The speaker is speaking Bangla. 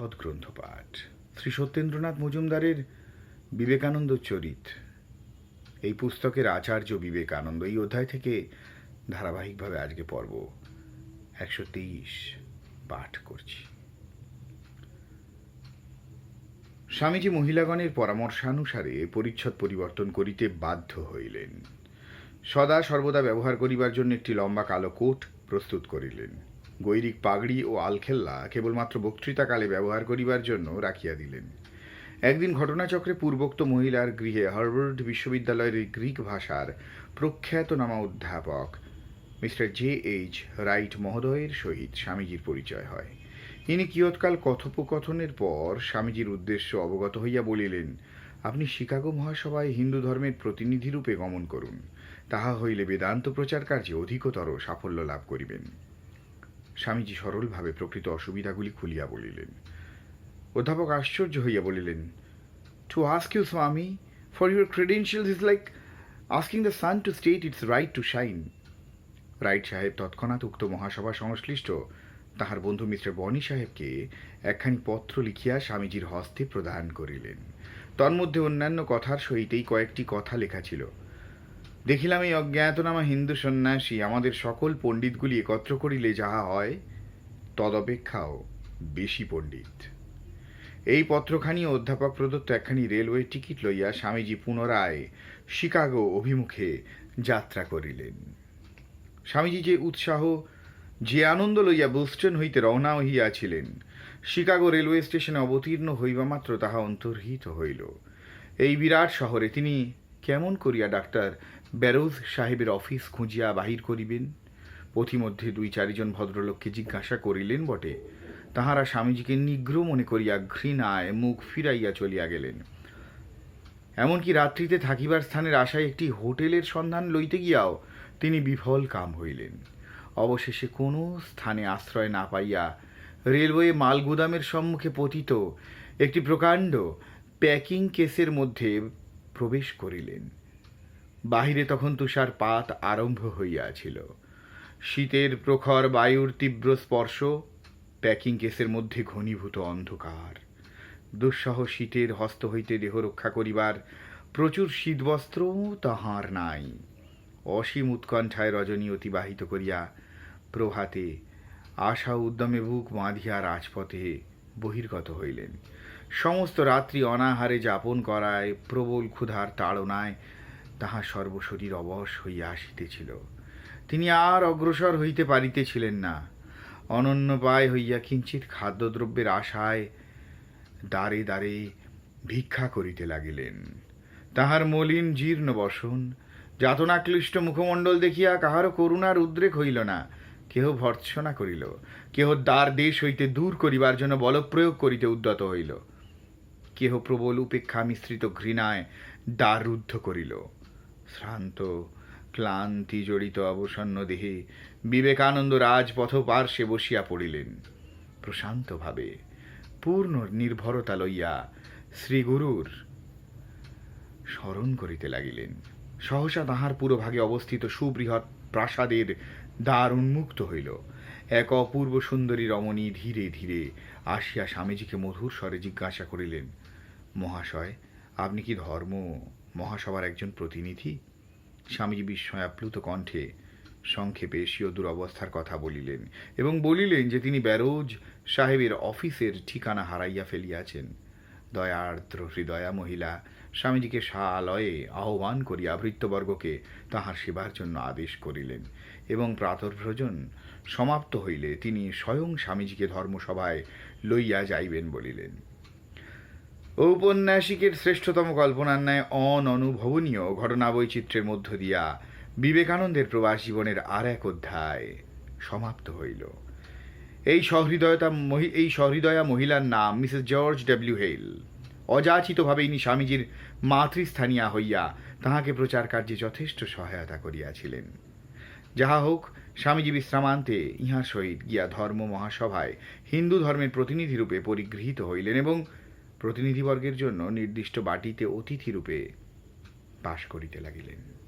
সদ্গ্রন্থ পাঠ শ্রী সত্যেন্দ্রনাথ মজুমদারের বিবেকানন্দ চরিত। এই পুস্তকের আচার্য বিবেকানন্দ এই অধ্যায় থেকে ধারাবাহিকভাবে আজকে পর্ব একশো তেইশ পাঠ করছি। স্বামীজি মহিলাগণের পরামর্শানুসারে পরিচ্ছদ পরিবর্তন করিতে বাধ্য হইলেন। সদা সর্বদা ব্যবহার করিবার জন্য একটি লম্বা কালো কোট প্রস্তুত করিলেন। গৈরিক পাগড়ি ও আলখেল্লা কেবলমাত্র বক্তৃতাকালে ব্যবহার করিবার জন্য রাখিয়া দিলেন। একদিন ঘটনাচক্রে পূর্বোক্ত মহিলার গৃহে হার্ভার্ড বিশ্ববিদ্যালয়ের গ্রিক ভাষার প্রখ্যাতনামা অধ্যাপক মিস্টার জে এইচ রাইট মহোদয়ের সহিত স্বামীজির পরিচয় হয়। ইনি কিয়ৎকাল কথোপকথনের পর স্বামীজির উদ্দেশ্য অবগত হইয়া বলিলেন, আপনি শিকাগো মহাসভায় হিন্দু ধর্মের প্রতিনিধিরূপে গমন করুন। তাহা হইলে বেদান্ত প্রচার কার্যে অধিকতর সাফল্য লাভ করিবেন। স্বামীজি সরলভাবে প্রকৃত অসুবিধাগুলি খুলিয়া বলিলেন। অধ্যাপক আশ্চর্য হইয়া বলিলেন to ask you Swami for your credentials is like asking the sun to state its right to shine Wright সাহেব তৎক্ষণাৎ উক্ত মহাসভা সংশ্লিষ্ট তাহার বন্ধু মিস্টার বনি সাহেবকে একখানি পত্র লিখিয়া স্বামীজির হস্তে প্রদান করিলেন। তন্মধ্যে অন্যান্য কথার সহিতেই কয়েকটি কথা লেখা ছিল। দেখিলাম এই অজ্ঞাতনামা হিন্দু সন্ন্যাসী আমাদের সকল পণ্ডিতগুলি একত্র করিলে যাহা হয়, তদপেক্ষাও বেশি পণ্ডিত। এই পত্রখানি অধ্যাপক প্রদত্ত একখানি রেলওয়ে টিকিট লইয়া স্বামীজি পুনরায় শিকাগো অভিমুখে যাত্রা করিলেন। স্বামীজি যে উৎসাহ, যে আনন্দ লইয়া বোস্টন হইতে রওনা হইয়াছিলেন, শিকাগো রেলওয়ে স্টেশনে অবতীর্ণ হইবা মাত্র তাহা অন্তর্হিত হইল। এই বিরাট শহরে তিনি কেমন করিয়া ডাক্তার ব্যারোজ সাহেবের অফিস খুঁজিয়া বাহির করিবেন। পথিমধ্যে দুই চারিজন ভদ্রলোককে জিজ্ঞাসা করিলেন, বটে, তাহারা স্বামীজিকে নিগ্র মনে করিয়া ঘৃণায় মুখ ফিরাইয়া চলিয়া গেলেন। এমনকি রাত্রিতে থাকিবার স্থানের আশায় একটি হোটেলের সন্ধান লইতে গিয়াও তিনি বিফল কাম হইলেন। অবশেষে কোনো স্থানে আশ্রয় না পাইয়া রেলওয়ে মালগুদামের সম্মুখে পতিত একটি প্রকাণ্ড প্যাকিং কেসের মধ্যে প্রবেশ করিলেন। বাহিরে তখন তুষারপাত আরম্ভ হইয়াছিল। শীতের প্রখর বায়ুর তীব্র স্পর্শ প্যাকিং কেসের মধ্যে ঘনীভূত অন্ধকার। দুঃসহ শীতের হস্ত হইতে দেহ রক্ষা করিবার প্রচুর শীতবস্ত্রও তাহার নাই। অসীম উৎকণ্ঠায় রজনী অতিবাহিত করিয়া প্রভাতে আশা উদ্যমে বুক বাঁধিয়া রাজপথে বহির্গত হইলেন। সমস্ত রাত্রি অনাহারে যাপন করায় প্রবল ক্ষুধার তাড়নায় তাহার সর্বশরীর অবশ হইয়া আসিতেছিল। তিনি আর অগ্রসর হইতে পারিতেছিলেন না। অনন্য পায় হইয়া কিঞ্চিত খাদ্যদ্রব্যের আশায় দ্বারে দ্বারে ভিক্ষা করিতে লাগিলেন। তাহার মলিন জীর্ণ বসন, যাতনাক্লিষ্ট মুখমণ্ডল দেখিয়া কাহারও করুণার উদ্রেক হইল না। কেহ ভর্ৎসনা করিল, কেহ দ্বার দেশ হইতে দূর করিবার জন্য বলপ্রয়োগ করিতে উদ্যত হইল। কেহ প্রবল উপেক্ষা মিশ্রিত ঘৃণায় দ্বার রুদ্ধ করিল। শ্রান্ত, ক্লান্তি জড়িত অবসন্ন দেহে বিবেকানন্দ রাজপথ পার্শ্বে বসিয়া পড়িলেন। প্রশান্তভাবে, পূর্ণ নির্ভরতা লইয়া শ্রীগুরুর স্মরণ করিতে লাগিলেন। সহসা তাহার পুরোভাগে অবস্থিত সুবৃহৎ প্রাসাদের দ্বার উন্মুক্ত হইল। এক অপূর্ব সুন্দরী রমণী ধীরে ধীরে আসিয়া স্বামীজিকে মধুর স্বরে জিজ্ঞাসা করিলেন, মহাশয়, আপনি কি ধর্ম মহাসভার একজন প্রতিনিধি স্বামীজি বিস্ময় আপ্লুত কণ্ঠে সংক্ষেপে স্বীয় দুরবস্থার কথা বলিলেন এবং বলিলেন যে তিনি ব্যারোজ সাহেবের অফিসের ঠিকানা হারাইয়া ফেলিয়াছেন। দয়ার্দ্র হৃদয়া মহিলা, স্বামীজিকে সালয়ে আহ্বান করিয়া ভৃত্যবর্গকে তাহার সেবার জন্য আদেশ করিলেন এবং প্রাতর্ভ্রজন সমাপ্ত হইলে তিনি স্বয়ং স্বামীজিকে ধর্মসভায় লইয়া যাইবেন বলিলেন। ঔপন্যাসিকের শ্রেষ্ঠতম কল্পনার ন্যায় অননুভবনীয় ঘটনা বৈচিত্র্যের মধ্য দিয়া বিবেকানন্দের প্রবাস জীবনের আর এক অধ্যায় সমাপ্ত হইল। এই সহৃদয়তা এই সহৃদয়া মহিলার নাম মিসেস জর্জ ডব্লিউ হেল অযাচিতভাবে ইনি স্বামীজির মাতৃস্থানীয়া হইয়া তাহাকে প্রচার কার্যে যথেষ্ট সহায়তা করিয়াছিলেন। যাহা হোক, স্বামীজি বিশ্রামান্তে ইহার সহিত গিয়া ধর্ম মহাসভায় হিন্দু ধর্মের প্রতিনিধিরূপে পরিগৃহীত হইলেন এবং প্রতিনিধিবর্গের জন্য নির্দিষ্ট বাটিতে অতিথিরূপে বাস করিতে লাগিলেন।